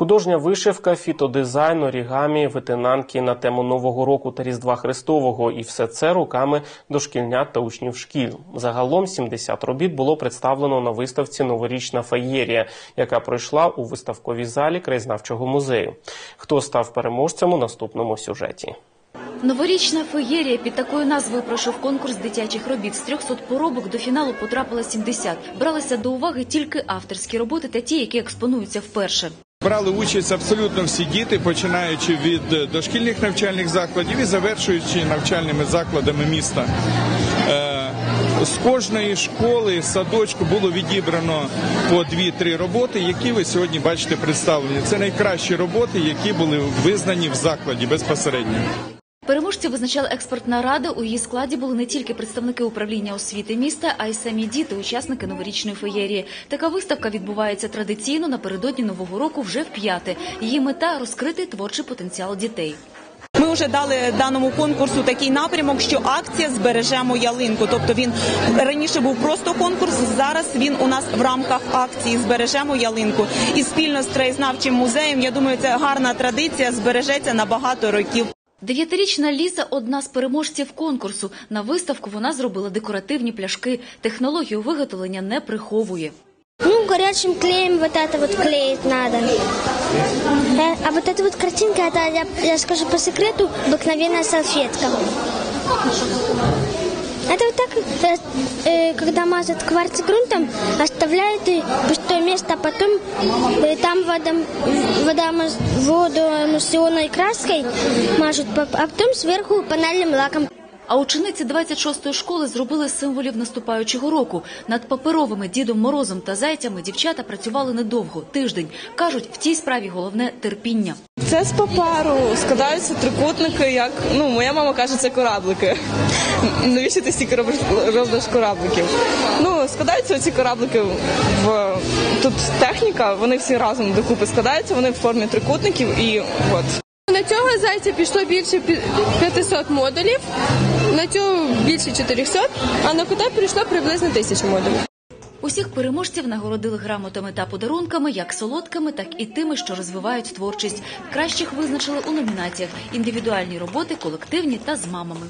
Художня вишивка, фітодизайн, орігамі, витинанки на тему Нового року та Різдва Христового, і все це руками дошкільнят та учнів шкіл. Загалом 70 робіт було представлено на виставці Новорічна феєрія, яка пройшла у виставковій залі краєзнавчого музею. Хто став переможцем у наступному сюжеті? Новорічна феєрія під такою назвою пройшов конкурс дитячих робіт. З 300 поробок до фіналу потрапило 70. Бралися до уваги тільки авторські роботи та ті, які експонуються вперше. Брали участь абсолютно всі діти, починаючи від дошкільних навчальних закладів і завершуючи навчальними закладами міста. Е, З кожної школи, садочку було відібрано по дві-три роботи, які ви сьогодні бачите представлені. Це найкращі роботи, які були визнані в закладі безпосередньо. Переможці визначала експертна рада. У її складі були не тільки представники управління освіти міста, а й самі діти, учасники новорічної феєрії. Така виставка відбувається традиційно напередодні нового року вже в п'яте. Її мета розкрити творчий потенціал дітей. Ми вже дали даному конкурсу такий напрямок, що акція збережемо ялинку. Тобто він раніше був просто конкурс. Зараз він у нас в рамках акції збережемо ялинку. І спільно з краєзнавчим музеєм. Я думаю, це гарна традиція збережеться на багато років. Дев'ятирічна Ліза – одна з переможців конкурсу. На виставку вона зробила декоративні пляшки. Технологію виготовлення не приховує. Ну, горячим клеем вот это вот клеить надо. Э, А вот эта вот картинка, это, я, я скажу по секрету, обыкновенная салфетка. Это вот так, э, э, когда мазают кварц грунтом, оставляют и пустое место, а потом э, там водом, вода, водоносионной краской мажут, а потом сверху панельным лаком. А учениці 26-ї школи зробили символів наступаючого року. Над паперовими Дідом Морозом та зайцями дівчата працювали недовго – тиждень. Кажуть, в цій справі головне – терпіння. Це з паперу складаються трикутники, як ну моя мама каже, це кораблики. Навіщо ти стільки робиш робиш корабликів? Ну складаються ці кораблики в тут техніка. Вони всі разом докупи складаються. Вони в формі трикутників і от. На цього зайця пішло більше пі- 500 модулів, на цього більше 400, а на кота прийшло приблизно 1000 модулів. Усіх переможців нагородили грамотами та подарунками, як солодкими, так і тими, що розвивають творчість. Кращих визначили у номінаціях – індивідуальні роботи, колективні та з мамами.